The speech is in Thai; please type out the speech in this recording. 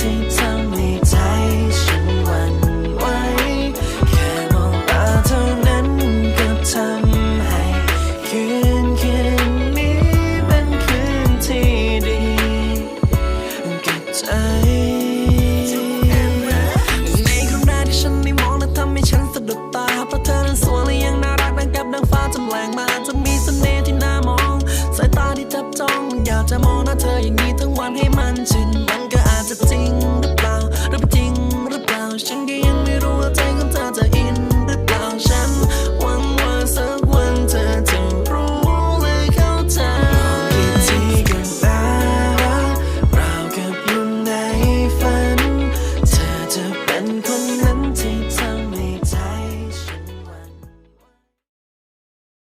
ที่ทำให้ใจฉันวันไวแค่มองตาเท่านั้นก็ทำให้คืนคืนนี้เป็นคืนที่ดีกับใจในครั้งแรกที่ฉันได้มองและทำให้ฉันสะดุดตาเพราะเธอนั้นสวยและยังน่ารักนะกับนางฟ้าจำแรงมาจะมีเสน่ห์ที่น่ามอง สายตาที่จับจ้องอยากจะมองหน้าเธออย่างนี้ทั้งวันให้ ฉันก็ยังไม่รู้ว่าใจของเธอจะอินหรือเปล่าฉันหวังว่าสักวันเธอจะรู้และเข้าใจกี่ทีกันแล้ว่าเรากัยู่ในฝัน เธอจะเป็นคนนั้นที่